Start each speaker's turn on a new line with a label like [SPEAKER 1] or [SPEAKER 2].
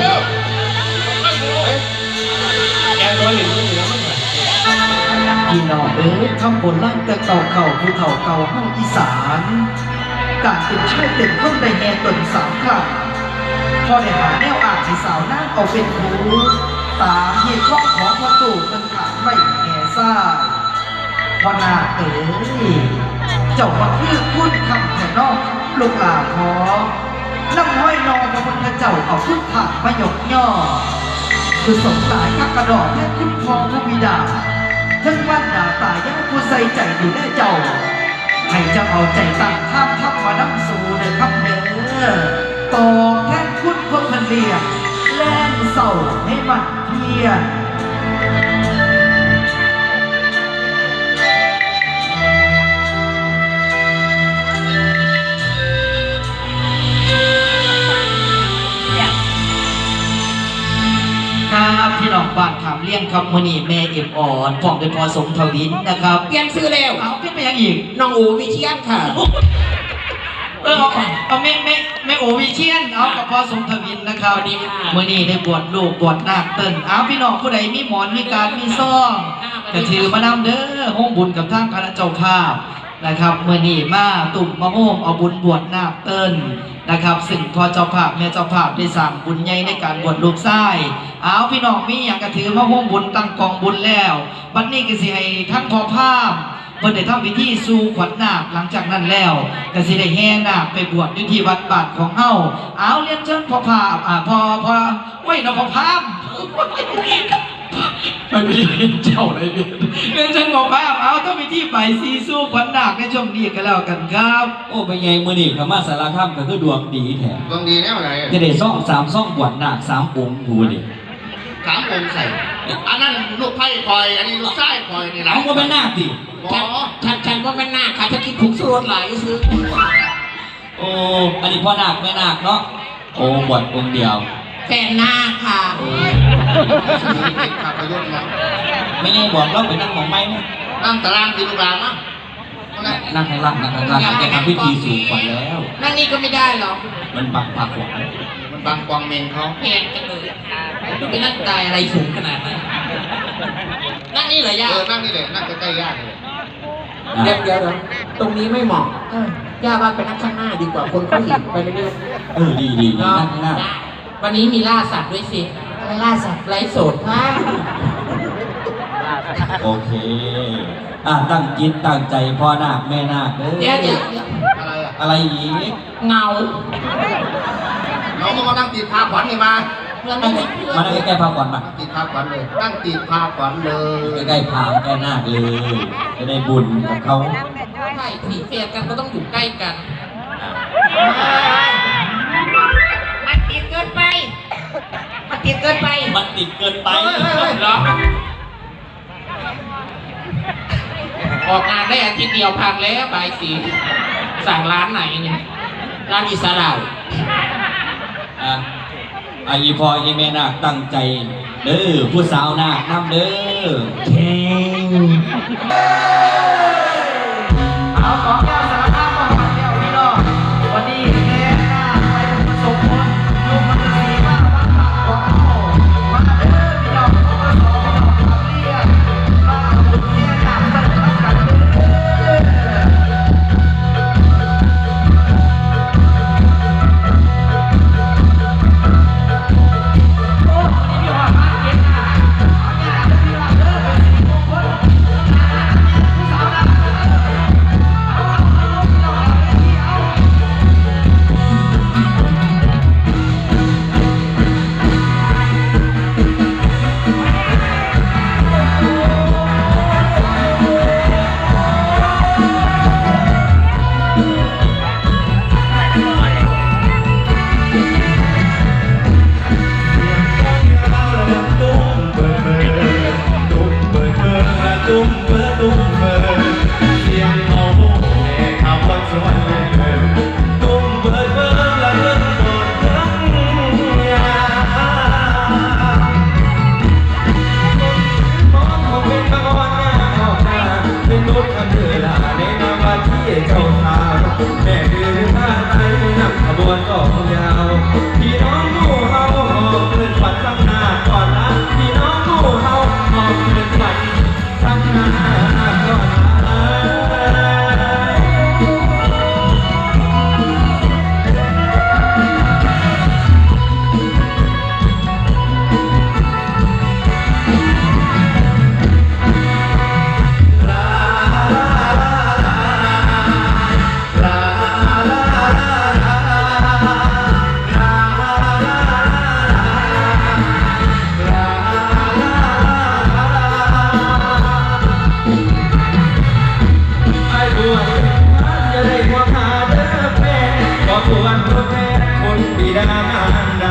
[SPEAKER 1] เร็ว
[SPEAKER 2] แกตัวหนึ่ง
[SPEAKER 3] พี่น้องเอ๋ยคำบนล่างแต่เก่าเก่าผู้เฒ่าเก่าห้องอีสานการเป็นชายเต็มข้นได้แห่ตนสามครั้งพอได้หาแนวอ่านให้สาวนั่งเอาเป็นครูตามเหตุข้องของพ่อตู่เป็นขาดไม่แห่ซ่าพ่อนาเอ๋ยเจ้ามาคือคุณคำแต่นอกลูกหลาขอ น้ำห้อยนอนพระพุทธเจ้าเอาขึ้นผักมายกย่อ คือสงสายข้ากระดอกแค่คุณพ่อผู้บิดาทั้งวันด่าตายยังผู้ใส่ใจดูแลเจ้าให้เจ้าเอาใจตั้งข้ามทับมานับสู่เด้อครับเด้อตอบแทนคุณพวกมันเลียแล่นเศร้าให้มันเพียร เมือนี่แม่เอ็มอ่อนพ่อเป็นพอสมทวินนะครับ
[SPEAKER 2] เปลี่ยนซื้อแล้ว
[SPEAKER 3] เอาเป็นไปยังอีก
[SPEAKER 2] น้องโอวิเชียนค่ะ
[SPEAKER 3] เออเอาเอาแม่แม่แม่โอวิเชียนเอากับพอสมทวินนะครับ
[SPEAKER 2] ดีค่ะ
[SPEAKER 3] มือนี้ได้บวชลูกบวชนาคเติ้นเอาพี่น้องผู้ใดมีหมอนมีการมีซ่องก็ถือมานำเด้อห้องบุญกับทางคณะเจ้าภาพ นะครับเมื่อนี่มาตุ่มมาโฮมเอาบุญบวชนาคเติ้นนะครับซึ่งพอเจ้าภาพแม่เจ้าภาพได้สั่งบุญใหญ่ในการบวชลูกชายเอาพี่น้องมีอย่างกระถือมาโฮมบุญตั้งกองบุญแล้วบัดนี้ก็สิให้ทั้งพอภาพเพิ่นได้ทำพิธีสู่ขวัญนาคหลังจากนั้นแล้วก็สิได้แห่นาคไปบวชอยู่ที่วัดบาทของเฮาเอาเรียนเชิญพ่อพาพอ่าพ่อพ่อไว้ยน้องพ่อพาม ไปไม่ได้เป็นเจ้าเลยเรียนเชิญพ่อพามเอาต้องพิธีไปสีสู่ขวัญนาคในช่วงนี้ก็แล้วกันครับ
[SPEAKER 4] โอ้เป็นไงมือนี่ขมาสารคามก็คือดวงดีแท้
[SPEAKER 1] ดวงดีแน่ไหน
[SPEAKER 4] จะได้ซ่องสามซ่องกวดหนักสามองค์หูดิ
[SPEAKER 1] สามองค์ใส่อันนั้นลูกไพ่คอย อันนี้ลูกไส้คอยนี่ห
[SPEAKER 4] หลั
[SPEAKER 1] ลั
[SPEAKER 4] งก็เป็นหน้าติ
[SPEAKER 1] อ๋อ
[SPEAKER 2] ฉันฉันว่าเป็นหน้าค่ะถ้าคิดคุ้งสู้รถไหลซื้อ
[SPEAKER 4] โอ้อันนี้พ่อนาคแม่นาคเนาะโอ้บวชองค์เดียว
[SPEAKER 2] แฟนหน้าค่ะ
[SPEAKER 1] เป็น ภาพยนตร์มา
[SPEAKER 4] ไม่ไงบอกเราไปนั่งของไม้นะ
[SPEAKER 1] นั่งตารางตีลูกหลานมั้งนั่น
[SPEAKER 4] นั่งข้างล่างนั่งข้างล่างจะทำพิธีสู่ขวัญแล้ว
[SPEAKER 2] นั่นนี่ก็ไม่ได้หรอก
[SPEAKER 4] มันปักปักหวัง
[SPEAKER 1] มันบังกวางเมงเขา
[SPEAKER 2] แพงจังเลยไปนั่งตายอะไรสูงขนาดนั้น นั่งนี่เหรอย่า
[SPEAKER 1] เออ นั่งนี่แหละนั่งใกล้ๆญาติเลย
[SPEAKER 2] เดี๋ยวเดี๋ยวเดี๋ยวตรงนี้ไม่เหมาะย่าว่าไปนั่งข้างหน้าดีกว่าคนเขาเห็นไปเรื่อย
[SPEAKER 4] เออดีดี
[SPEAKER 2] ๆ
[SPEAKER 4] ดีนั่งข้างหน้า
[SPEAKER 2] ได้วันนี้มีล่าสัตว์ด้วยสิอะไร ล่าสัตว์ไร้สดค่ะ
[SPEAKER 4] โอเค อ่าตั้งจิตตั้งใจพ่อนาคแม่นาคเด้
[SPEAKER 2] เดี๋ยวเดี๋ยว
[SPEAKER 4] อ
[SPEAKER 2] เดี๋ยว
[SPEAKER 1] อะไรอะ
[SPEAKER 4] อะไรอีก
[SPEAKER 2] เงา
[SPEAKER 1] น้องก็มานั่งตีพาขวัญนี่มา
[SPEAKER 2] เพื่อนไม่มีเพื่อ
[SPEAKER 4] มานนั่งใกล้ๆพาก่อนมา
[SPEAKER 1] นั่งตีพาขวัญเลยนั่งตีพาขวัญเลย
[SPEAKER 4] ใกล้ๆพาใกล้นาคเลย จะได้บุญกับเขา
[SPEAKER 2] ใช่ผีเฟียกันก็ต้องอยู่ใกล้กัน มันติดเกินไปมัน ติดเกินไป
[SPEAKER 4] มันติดเกินไป
[SPEAKER 2] เหรอออกงานได้อาทิตย์เดียวพังแล้วบายสีสั่งร้านไหนเนี่ยร้านอิสระ
[SPEAKER 4] อะอาอีพออีเมนาคตั้งใจ เด้อผู้สาวนาคน้ำเด้อ
[SPEAKER 3] แข่ง เอาของแก้วสารภา เจ้าสาวแม่เดินทางไปนำขบวนออกยาวพี่น้อง
[SPEAKER 4] Janananda